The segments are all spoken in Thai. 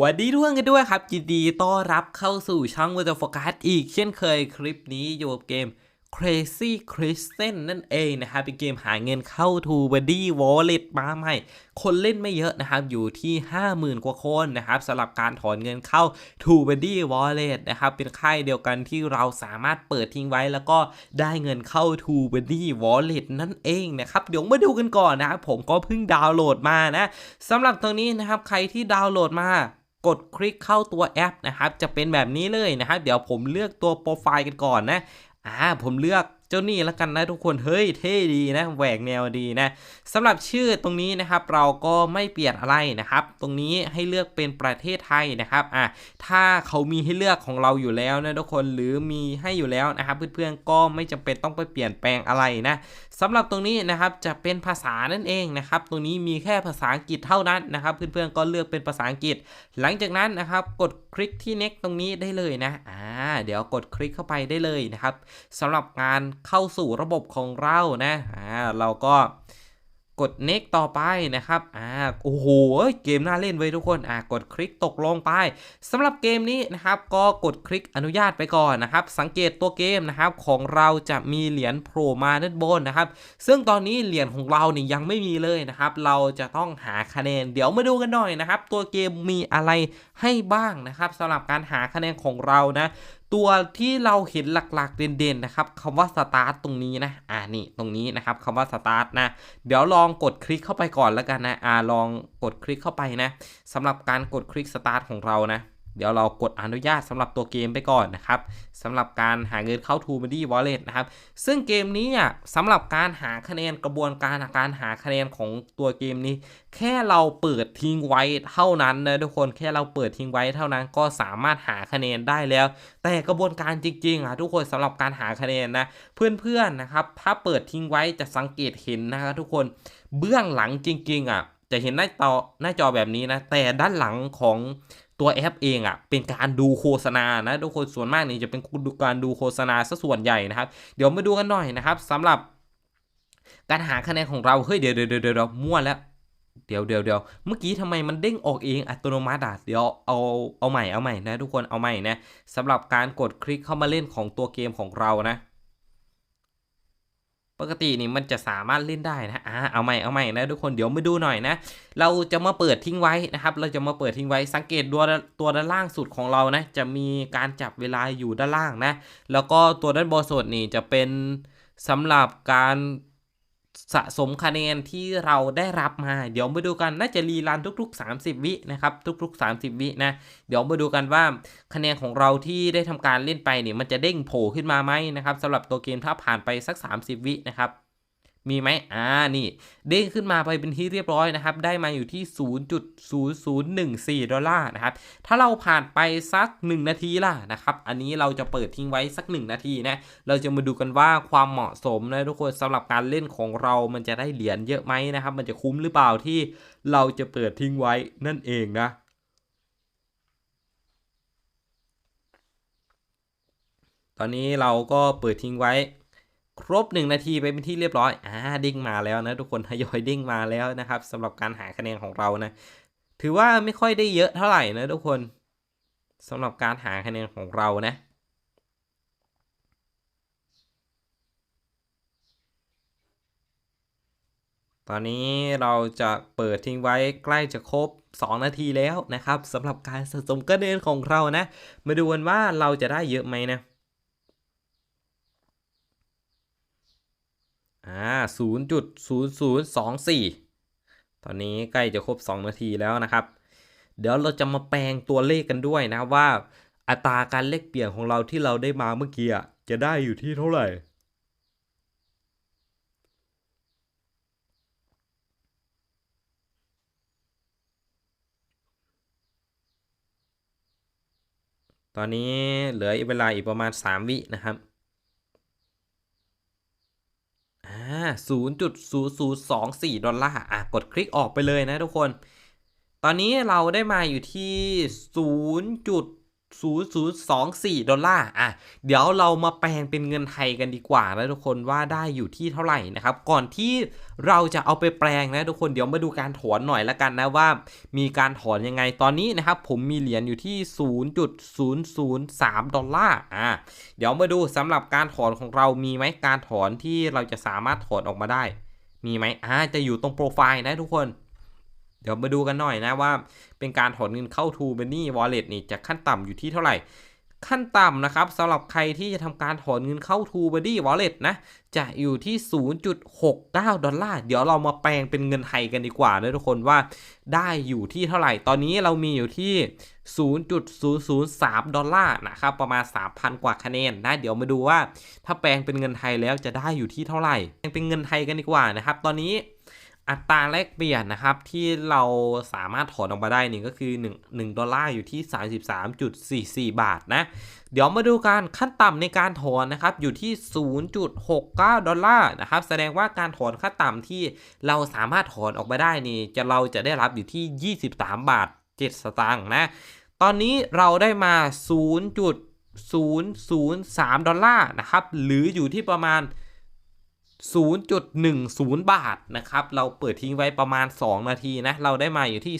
วัสดีทุกคนกันด้วยครับยินดีต้อนรับเข้าสู่ช่อง w o r d of Focus อีกเช่นเคยคลิปนี้อยู่กับเกม Crazy Christian นั่นเองนะครับเป็นเกมหาเงินเข้า t o b o d y Wallet มาใหม่ คนเล่นไม่เยอะนะครับ อยู่ที่ 50,000 กว่าคนนะครับสำหรับการถอนเงินเข้า t o b o d y Wallet นะครับ เป็นค่ายเดียวกันที่เราสามารถเปิดทิ้งไว้แล้วก็ได้เงินเข้า t o b o d y Wallet นั่นเองนะครับ เดี๋ยวมาดูกันก่อนนะครับ ผมก็เพิ่งดาวน์โหลดมานะสำหรับตรงนี้นะครับ ใครที่ดาวน์โหลดมากดคลิกเข้าตัวแอปนะครับ จะเป็นแบบนี้เลยนะครับ เดี๋ยวผมเลือกตัวโปรไฟล์กันก่อนนะ อ่าผมเลือก เจ้านี่แล้วกันนะทุกคนเฮ้ยเท่ดีนะแหวกแนวดีนะสำหรับชื่อตรงนี้นะครับเราก็ไม่เปลี่ยนอะไรนะครับ ตรงนี้ให้เลือกเป็นประเทศไทยนะครับอ่าถ้าเขามีให้เลือกของเราอยู่แล้วนะทุกคนหรือมีให้อยู่แล้วนะครับเพื่อนๆก็ไม่จำเป็นต้องไปเปลี่ยนแปลงอะไรนะสำหรับตรงนี้นะครับจะเป็นภาษานั่นเองนะครับตรงนี้มีแค่ภาษาอังกฤษเท่านั้นนะครับเพื่อนๆก็เลือกเป็นภาษาอังกฤษ หลังจากนั้นนะครับกดคลิกที่ next ตรงนี้ได้เลยนะอ่าเดี๋ยวกดคลิกเข้าไปได้เลยนะครับสำหรับการเข้าสู่ระบบของเรานะอ่าเราก็กด next ต่อไปนะครับ อ่า โอ้โห เกมน่าเล่นไว้ยทุกคน อ่า กดคลิกตกลงไปสำหรับเกมนี้นะครับ ก็กดคลิกอนุญาตไปก่อนนะครับ สังเกตตัวเกมนะครับของเราจะมีเหรียญโผล่มาด้านบนนะครับ ซึ่งตอนนี้เหรียญของเราเนี่ยังไม่มีเลยนะครับ เราจะต้องหาคะแนน เดี๋ยวมาดูกันหน่อยนะครับ ตัวเกมมีอะไรให้บ้างนะครับสำหรับการหาคะแนนของเรานะตัวที่เราเห็นหลักๆ เด่นๆนะครับคำว่าสตาร์ตตรงนี้นะ อ่านี่ตรงนี้นะครับคำว่าสตาร์ทนะ เดี๋ยวลองกดคลิกเข้าไปก่อนแล้วกันนะ อ่าลองกดคลิกเข้าไปนะสำหรับการกดคลิกสตาร์ทของเรานะ เดี๋ยวเรากดอนุญาตสำหรับตัวเกมไปก่อนนะครับสำหรับการหาเงินเข้า t o b o d y Wallet นะครับ ซึ่งเกมนี้อะสำหรับการหาคะแนนกระบวนการการหาคะแนนของตัวเกมนี้ แค่เราเปิดทิ้งไว้เท่านั้นนะทุกคนแค่เราเปิดทิ้งไว้เท่านั้นก็สามารถหาคะแนนได้แล้ว แต่กระบวนการจริงๆอะทุกคนสำหรับการหาคะแนนนะเพื่อนๆนะครับ ถ้าเปิดทิ้งไว้จะสังเกตเห็นนะครับทุกคนเบื้องหลังจริง ๆอะจะเห็นหน้าจอหน้าจอแบบนี้นะแต่ด้านหลังของ ตัวแอปเองอะเป็นการดูโฆษณานะทุกคนส่วนมากเนี่ยจะเป็นการดูโฆษณาซะส่วนใหญ่นะครับ เดี๋ยวมาดูกันหน่อยนะครับสำหรับ การหาคะแนนของเราเฮ้ยเดี๋ยวเดี๋ยวเดี๋ยวมั่วแล้วเดี๋ยวเดี๋ยวเดี๋ยวเมื่อกี้ทำไมมันเด้งออกเองอัตโนมัติอะเดี๋ยวเอาเอาใหม่เอาใหม่นะทุกคนเอาใหม่นะสำหรับการกดคลิกเข้ามาเล่นของตัวเกมของเรานะ ปกตินี่มันจะสามารถเล่นได้นะอ่าเอาใหม่เอาใหม่นะทุกคนเดี๋ยวมาดูหน่อยนะ เราจะมาเปิดทิ้งไว้นะครับ เราจะมาเปิดทิ้งไว้สังเกตตัวตัวด้านล่างสุดของเรานะ จะมีการจับเวลาอยู่ด้านล่างนะ แล้วก็ตัวด้านบนสุดนี่จะเป็นสำหรับการ สะสมคะแนนที่เราได้รับมา เดี๋ยวมาดูกันน่าจะรีรันทุก ๆ 30 วินะครับทุก ๆ 30 วินะเดี๋ยวมาดูกันว่าคะแนนของเราที่ได้ทำการเล่นไปเนี่ยมันจะเด้งโผล่ขึ้นมาไหมนะครับสำหรับตัวเกมถ้าผ่านไปสัก 30 วินะครับ มีไหมอ่า นี่เด้งขึ้นมาไปเป็นที่เรียบร้อยนะครับ ได้มาอยู่ที่ 0.0014 ดอลลาร์นะครับ ถ้าเราผ่านไปสัก 1 นาทีล่ะนะครับ อันนี้เราจะเปิดทิ้งไว้สัก 1 นาทีนะ เราจะมาดูกันว่าความเหมาะสมนะทุกคนสำหรับการเล่นของเรา มันจะได้เหรียญเยอะไหมนะครับ มันจะคุ้มหรือเปล่าที่เราจะเปิดทิ้งไว้นั่นเองนะตอนนี้เราก็เปิดทิ้งไว้ ครบ 1 นาทีไปเป็นที่เรียบร้อยอ่าดิ้งมาแล้วนะทุกคนทยอยดิ้งมาแล้วนะครับสำหรับการหาคะแนนของเรานะ ถือว่าไม่ค่อยได้เยอะเท่าไหร่นะทุกคนสำหรับการหาคะแนนของเรานะตอนนี้เราจะเปิดทิ้งไว้ใกล้จะครบ 2 นาทีแล้วนะครับสำหรับการสะสมคะแนนของเรานะ มาดูกันว่าเราจะได้เยอะไหมนะ อ่า ศูนย์จุดศูนย์ศูนย์สองสี่ตอนนี้ใกล้จะครบ 2 นาทีแล้วนะครับ เดี๋ยวเราจะมาแปลงตัวเลขกันด้วยนะว่าอัตราการเลขเปลี่ยนของเราที่เราได้มาเมื่อกี้จะได้อยู่ที่เท่าไหร่ ตอนนี้เหลือเวลาอีกประมาณ 3 วินะครับ อ่าศูนย์จุดศูนย์สองสี่ดอลลาร์อะกดคลิกออกไปเลยนะทุกคน ตอนนี้เราได้มาอยู่ที่ศู 0.024 ดอลลาร์ อะ เดี๋ยวเรามาแปลงเป็นเงินไทยกันดีกว่านะทุกคนว่าได้อยู่ที่เท่าไหร่นะครับ ก่อนที่เราจะเอาไปแปลงนะทุกคน เดี๋ยวมาดูการถอนหน่อยละกันนะว่า มีการถอนยังไง ตอนนี้นะครับผมมีเหรียญอยู่ที่ 0.003 ดอลลาร์ อะ เดี๋ยวมาดูสำหรับการถอนของเรามีไหมการถอนที่เราจะสามารถถอนออกมาได้ มีไหมอ่า จะอยู่ตรงโปรไฟล์นะทุกคน เดี๋ยวมาดูกันหน่อยนะว่า เป็นการถอนเงินเข้า t ูเบนี่วอลเล็ตนี่จะขั้นต่ำอยู่ที่เท่าไหร่ ขั้นต่ำนะครับสำหรับใครที่จะทำการถอนเงินเข้า t ูเบนี่วอลเล็ตนะ จะอยู่ที่ 0.69 ดอลลาร์ เดี๋ยวเรามาแปลงเป็นเงินไทยกันดีกว่านะทุกคนว่าได้อยู่ที่เท่าไหร่ ตอนนี้เรามีอยู่ที่ 0.003 ดอลลาร์นะครับ ประมาณ 3,000 กว่าคะแนนนะ เดี๋ยวมาดูว่าถ้าแปลงเป็นเงินไทยแล้วจะได้อยู่ที่เท่าไหร่ แปลงเป็นเงินไทยกันดีกว่านะครับ ตอนนี้ อัตราแลกเปลี่ยนนะครับที่เราสามารถถอนออกมาได้นี่ก็คือ 1 1ดอลลาร์อยู่ที่ 33.44 บาทนะ เดี๋ยวมาดูการขั้นต่ำในการถอนนะครับอยู่ที่ 0.69 ดอลลาร์นะครับแสดงว่าการถอนขั้นต่ำที่เราสามารถถอนออกมาได้นี่จะเราจะได้รับอยู่ที่ 23 บาท 7 สตางค์นะ ตอนนี้เราได้มา 0.003 ดอลลาร์นะครับหรืออยู่ที่ประมาณ 0.10 บาทนะครับ เราเปิดทิ้งไว้ประมาณ 2 นาทีนะ เราได้มาอยู่ที่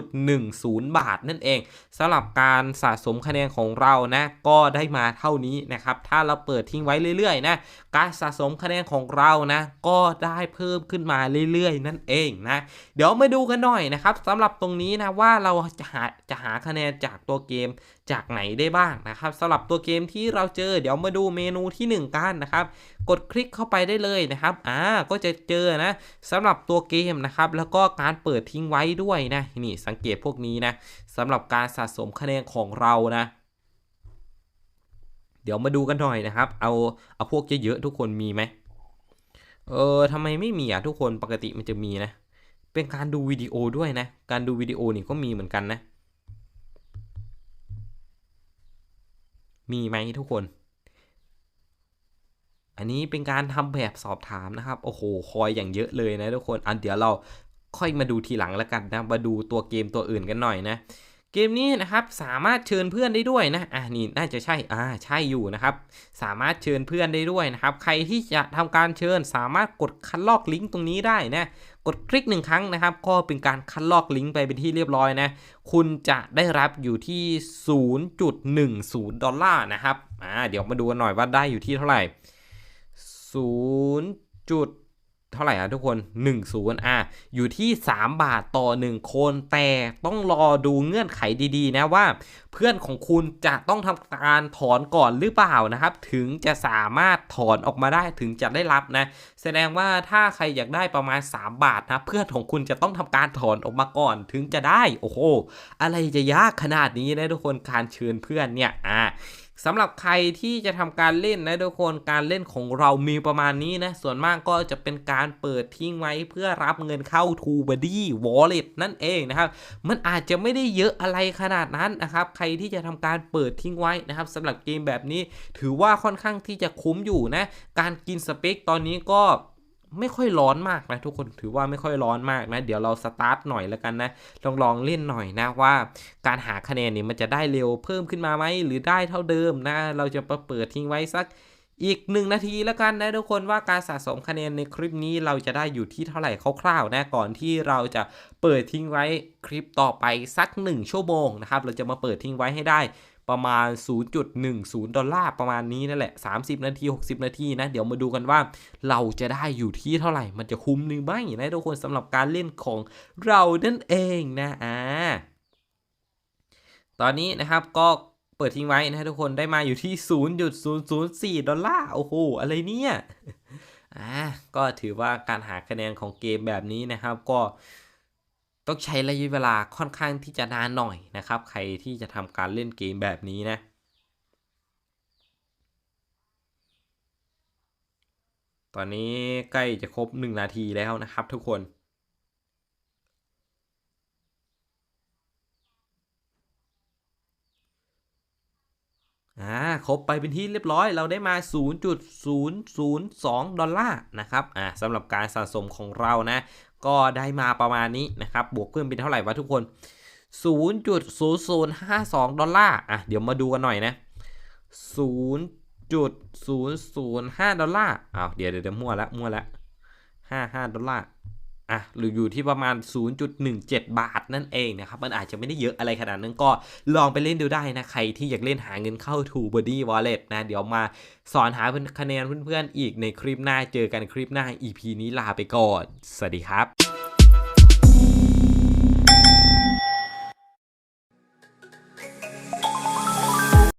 0.10 บาทนั่นเองสำหรับการสะสมคะแนนของเรานะ ก็ได้มาเท่านี้นะครับ ถ้าเราเปิดทิ้งไว้เรื่อยๆนะ การสะสมคะแนนของเรานะ ก็ได้เพิ่มขึ้นมาเรื่อยๆ นั่นเองนะ เดี๋ยวมาดูกันหน่อยนะครับสำหรับตรงนี้นะว่าเราจะหาจะหาคะแนนจากตัวเกม จากไหนได้บ้างนะครับสำหรับตัวเกมที่เราเจอเดี๋ยวมาดูเมนูที่ 1 กันนะครับ กดคลิกเข้าไปได้เลยนะครับอ่าก็จะเจอนะสำหรับตัวเกมนะครับ แล้วก็การเปิดทิ้งไว้ด้วยนะนี่สังเกตพวกนี้นะสำหรับการสะสมคะแนนของเรานะเดี๋ยวมาดูกันหน่อยนะครับ เอาเอาพวกเยอะๆทุกคนมีไหมเออทำไมไม่มีอะทุกคนปกติมันจะมีนะ เป็นการดูวิดีโอด้วยนะ การดูวิดีโอนี่ก็มีเหมือนกันนะ มีไหมทุกคน อันนี้เป็นการทำแบบสอบถามนะครับ โอ้โห คอยอย่างเยอะเลยนะทุกคน อันเดี๋ยวเราค่อยมาดูทีหลังแล้วกันนะ มาดูตัวเกมตัวอื่นกันหน่อยนะ เกมนี้นะครับสามารถเชิญเพื่อนได้ด้วยนะ อ่านี่น่าจะใช่ อ่าใช่อยู่นะครับ สามารถเชิญเพื่อนได้ด้วยนะครับ ใครที่จะทำการเชิญสามารถกดคัดลอกลิงก์ตรงนี้ได้นะ กดคลิกหนึ่งครั้งนะครับ ก็เป็นการคัดลอกลิงก์ไปเป็นที่เรียบร้อยนะ คุณจะได้รับอยู่ที่ 0.10 ดอลลาร์นะครับ อ่าเดี๋ยวมาดูกันหน่อยว่าได้อยู่ที่เท่าไหร่ 0. เท่าไหร่อะทุกคน 1 0อะอยู่ที่ 3 บาทต่อ 1 คน แต่ต้องรอดูเงื่อนไขดีๆ นะว่า เพื่อนของคุณจะต้องทำการถอนก่อนหรือเปล่านะครับ ถึงจะสามารถถอนออกมาได้ถึงจะได้รับนะ แสดงว่าถ้าใครอยากได้ประมาณ 3 บาทนะ เพื่อนของคุณจะต้องทำการถอนออกมาก่อนถึงจะได้ โอ้โห อะไรจะยากขนาดนี้นะทุกคนการเชิญเพื่อนเนี่ย อ่าสำหรับใครที่จะทำการเล่นนะทุกคนการเล่นของเรามีประมาณนี้นะ ส่วนมากก็จะเป็นการเปิดทิ้งไว้เพื่อรับเงินเข้า t ูบ b ดี้วอลเล็ตนั่นเองนะครับ มันอาจจะไม่ได้เยอะอะไรขนาดนั้นนะครับ ใครที่จะทำการเปิดทิ้งไว้นะครับสำหรับเกมแบบนี้ ถือว่าค่อนข้างที่จะคุ้มอยู่นะ การกินสเปคตอนนี้ก็ไม่ค่อยร้อนมากนะทุกคนถือว่าไม่ค่อยร้อนมากนะ เดี๋ยวเราสตาร์ทหน่อยแล้วกันนะลองลองเล่นหน่อยนะว่า การหาคะแนนนี่มันจะได้เร็วเพิ่มขึ้นมาไหมหรือได้เท่าเดิมนะ เราจะเปิดทิ้งไว้สัก อีกหนึ่งนาทีแล้วกันนะทุกคนว่าการสะสมคะแนนในคลิปนี้เราจะได้อยู่ที่เท่าไหร่คร่าวๆนะก่อนที่เราจะเปิดทิ้งไว้คลิปต่อไปสัก 1 ชั่วโมงนะครับเราจะมาเปิดทิ้งไว้ให้ได้ประมาณ 0.10 ดอลลาร์ประมาณนี้นั่นแหละ 30 นาที 60 นาทีนะ เดี๋ยวมาดูกันว่าเราจะได้อยู่ที่เท่าไหร่ มันจะคุ้มหรือไม่นะทุกคนสำหรับการเล่นของเรานั่นเองนะ อ่า ตอนนี้นะครับก็ ปิดทิ้งไว้นะทุกคนได้มาอยู่ที่ 0.004 ดอลลาร์ โอ้โห อะไรเนี่ย อ่า ก็ถือว่าการหาคะแนนของเกมแบบนี้นะครับ ก็ต้องใช้ระยะเวลาค่อนข้างที่จะนานหน่อยนะครับ ใครที่จะทำการเล่นเกมแบบนี้นะตอนนี้ใกล้จะครบ 1 นาทีแล้วนะครับทุกคน อ่า ครบไปเป็นที่เรียบร้อย เราได้มา 0.002 ดอลลาร์นะครับอ่าสำหรับการสะสมของเรานะ ก็ได้มาประมาณนี้นะครับ บวกเพิ่มเป็นเท่าไหร่วะทุกคน 0.0052 ดอลลาร์อะเดี๋ยวมาดูกันหน่อยนะ 0.005 ดอลลาร์อ้าวเดี๋ยวเดี๋ยวมั่วละมั่วละ55 ดอลลาร์ อะหรืออยู่ที่ประมาณ 0.17 บาทนั่นเองนะครับ มันอาจจะไม่ได้เยอะอะไรขนาดนั้นก็ลองไปเล่นดูได้นะ ใครที่อยากเล่นหาเงินเข้า t o b o d y Wallet นะ เดี๋ยวมาสอนหาคะแนนเพื่อนๆอีกในคลิปหน้าเจอกันคลิปหน้า EP นี้ลาไปก่อน สวัสดีครับ